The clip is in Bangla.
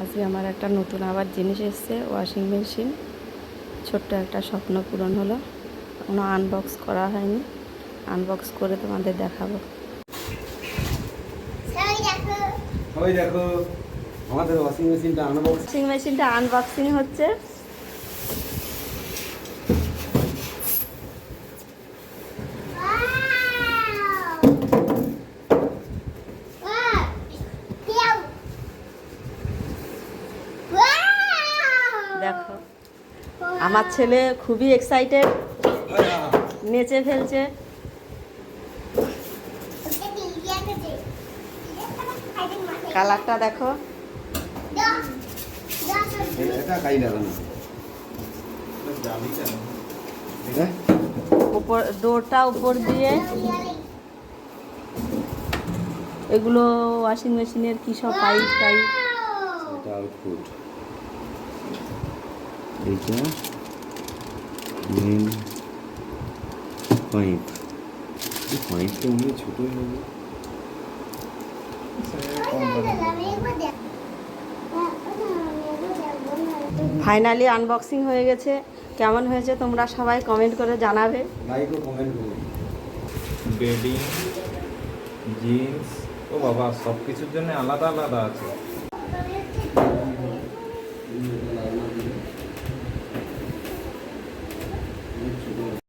আজকে আমার একটা নতুন আবার জিনিস এসছে ওয়াশিং মেশিন ছোট্ট একটা স্বপ্ন পূরণ হলো। কোনো আনবক্স করা হয়নি। আনবক্স করে তোমাদের দেখাবো। সবাই দেখো। আমাদের ওয়াশিং মেশিনটা আনবক্সিং মেশিনটা আনবক্সিং হচ্ছে। দেখো। আমার ছেলে খুবই এক্সাইটেড নেচে ফেলছে। কালারটা দেখো। উপর, ডোরটা উপর দিয়ে। এগুলো ওয়াশিং মেশিনের কী সব পাইপ টাইপ এটা এইটা মেন পাইপ পাইপটা অনেক ছোটই হবে। ফাইনালি আনবক্সিং হয়ে গেছে। কেমন হয়েছে তোমরা সবাই কমেন্ট করে জানাবে। লাইক ও কমেন্ট করুন বেডিং জিন্স ও বাবা সব কিছুর জন্য আলাদা আলাদা আছে।